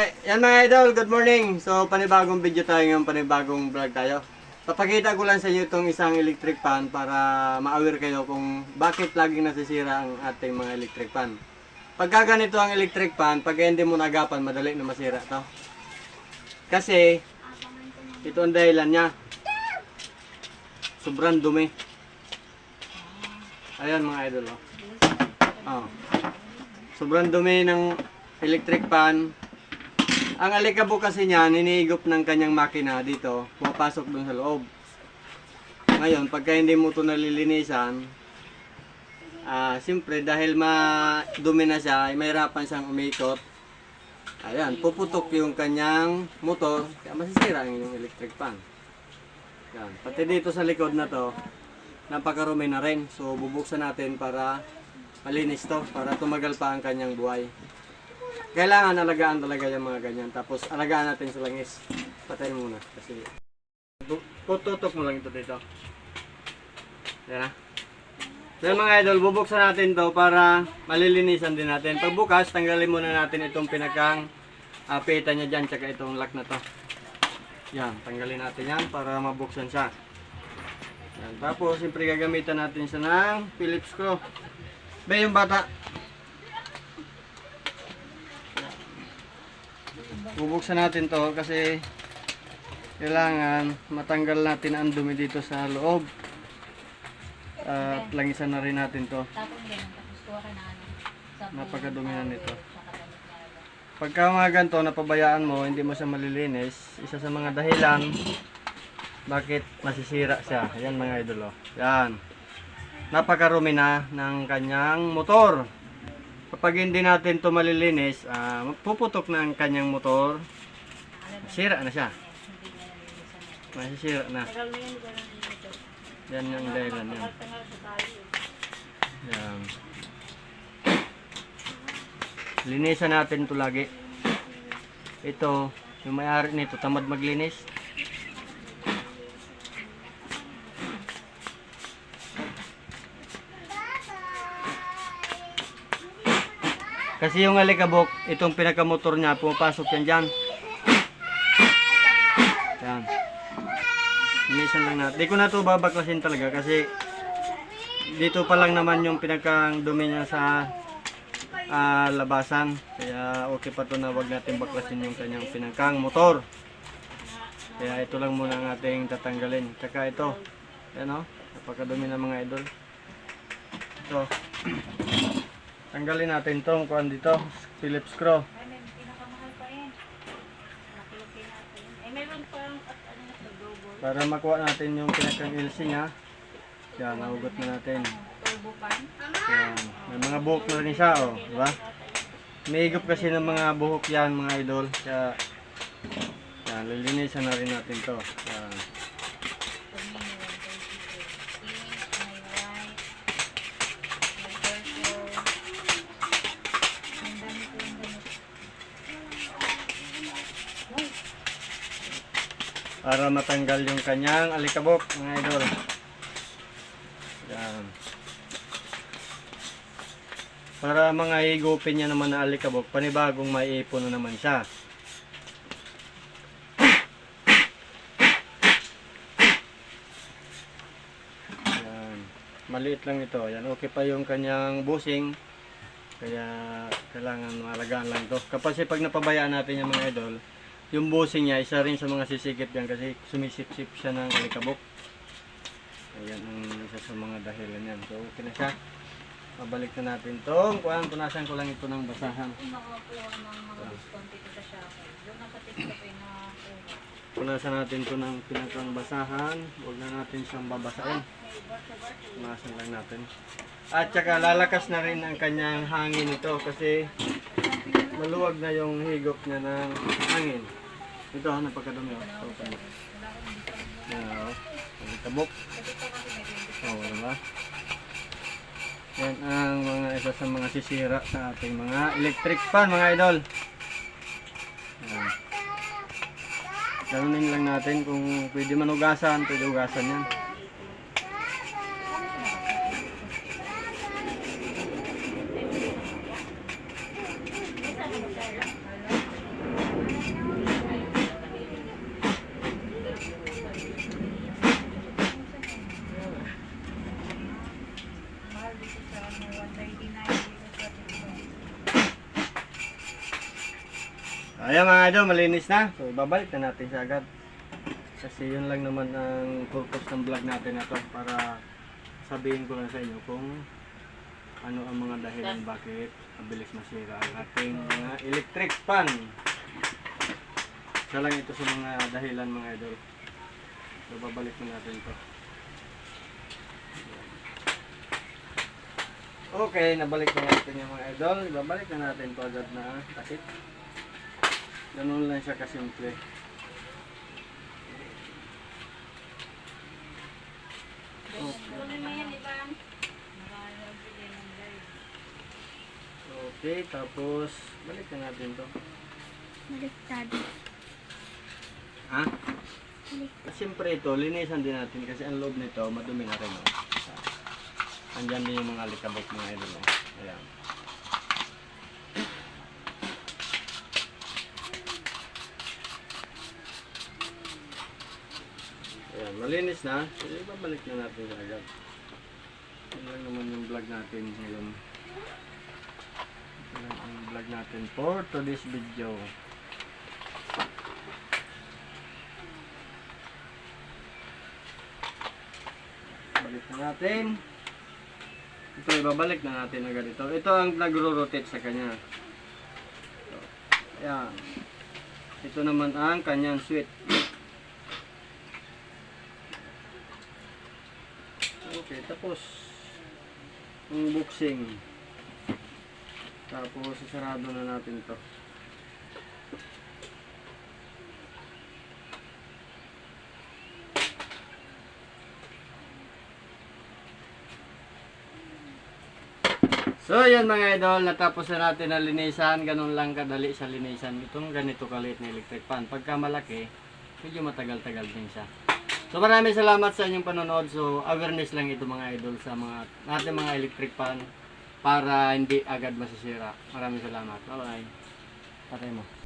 Yan mga idol, good morning. So panibagong video tayo ngayon, panibagong vlog tayo. Papakita ko lang sa inyo itong isang electric fan para ma-aware kayo kung bakit laging nasisira ang ating mga electric fan. Pagka ganito ang electric fan, pag hindi mo nagapan, madali na masira to. Kasi, ito ang dahilan niya. Sobrang dumi. Ayan mga idol. Oh. Oh. Sobrang dumi ng electric fan. Ang alikabok kasi niya, ninigop ng kanyang makina dito, pumapasok dun sa loob. Ngayon, pagka hindi mo ito nalilinisan, ah, siyempre dahil madumi na siya, ay mahirapan siyang umikot. Ayan, puputok yung kanyang motor, kaya masisira ang yung electric fan. Yan. Pati dito sa likod na to, napakarumi na rin. So, bubuksan natin para malinis to, para tumagal pa ang kanyang buhay. Kailangan alagaan talaga yung mga ganyan. Tapos alagaan natin sa langis. Patayin muna. Kasi tu- tututok mo lang ito dito. Yan na. So mga idol, bubuksan natin to para malilinisan din natin. Pagbukas, tanggalin muna natin itong pinakang uh, pita niya dyan, tsaka itong lock na to. Yan, tanggalin natin yan para mabuksan siya. Yan. Tapos, siyempre gagamitan natin siya ng Phillips screw. Ba yung bata, bubuksan natin to kasi kailangan matanggal natin ang dumi dito sa loob. At langisan na rin natin to. Ano. sa napakadumi na nito pagka mga ganito napabayaan mo hindi mo siya malilinis. Isa sa mga dahilan bakit masisira siya. Yan mga idol oh. yan napakarumi na ng kanyang motor kapag hindi natin to malilinis ah, puputok na ang kanyang motor. Sira na siya. Masisira na. Ito. yan yung dahilan yan. yan. Linisan natin to lagi. Ito yung may-ari nito tamad maglinis kasi yung alikabok itong pinakamotor niya pumapasok yan dyan yan linisan lang natin di ko na to babaklasin talaga kasi dito pa lang naman yung pinakang dumi niya sa ah, labasan. Kaya okay pa to na wag natin baklasin yung kanyang pinakang motor. Kaya ito lang muna ang ating tatanggalin. Tsaka ito. Yan o. Napakadumi ng mga idol. Ito. Tanggalin natin tong kuan dito. Phillips screw. Ay, may pinakamahal pa yan. Nakulupin natin. Eh, meron pa at ano na sa global. Para makuha natin yung pinakang LC niya. Yan, nahugot na natin. Turbo pan. Yan. May mga buhok na rin siya, oh. Diba? May higop kasi ng mga buhok yan, mga idol. Kaya, yan, lilinisan na rin natin to. Yan. Para matanggal yung kanyang alikabok, mga idol. Yan. Para mga higupin niya naman na alikabok, panibagong maiipon na naman siya. Yan. Maliit lang ito. Yan, okay pa yung kanyang busing. Kaya kailangan malagaan lang to. Kapag pag napabayaan natin yung mga idol, yung busing niya, isa rin sa mga sisikip yan kasi sumisip-sip siya ng alikabok. Ayan ang isa sa mga dahilan yan. So okay na siya. Pabalik na natin to. Kuhaan, punasan ko lang ito ng basahan. Kung nakakuha ng mga discount dito sa Shopee, doon pa yung nakakuha. Punasan natin to ng pinakang basahan. Huwag na natin siyang babasain. Punasan lang natin. At saka lalakas na rin ang kanyang hangin ito kasi maluwag na yung higop niya ng hangin. Ito. Oh. Ito, ito. Yan, oh. Ang tabok. Oo, oh, diba? Yan ang mga isa sa mga sisira sa ating mga electric fan, mga idol. Yan. Ganunin lang natin kung pwede manugasan, pwede ugasan yan. Ayan mga idol, malinis na. So, babalik na natin siya agad. Kasi yun lang naman ang purpose ng vlog natin na to para sabihin ko lang sa inyo kung ano ang mga dahilan bakit mabilis masira ang ating mga electric fan. Isa lang ito sa mga dahilan mga idol. So, babalik na natin to. Okay, nabalik na natin yung mga idol. Babalik na natin to agad na takip. Ganun lang siya kasimple. Guys. Okay, tapos balik na natin to. Baliktad. Ha? Siyempre ito, linisan din natin kasi ang loob nito madumi na rin. Oh. Andyan din yung mga alikabok mga idol. Oh. Ayan. Ayan, malinis na. So, ibabalik na natin agad. Yan lang naman yung vlog natin ngayon. Ito lang ang vlog natin for today's video. Balik na natin. Ito, ibabalik na natin agad ito. Ito ang nagro-rotate sa kanya. Ito. Ayan. Ito naman ang kanyang switch. Okay, tapos yung buksing. Tapos sasarado na natin to. So yan mga idol, natapos na natin ang linisan, ganun lang kadali sa linisan. Itong ganito kaliit na electric fan. Pagka malaki, medyo matagal-tagal din siya. So maraming salamat sa inyong panonood. So awareness lang ito mga idol sa mga natin mga electric fan para hindi agad masisira. Maraming salamat. Bye bye. Patay mo.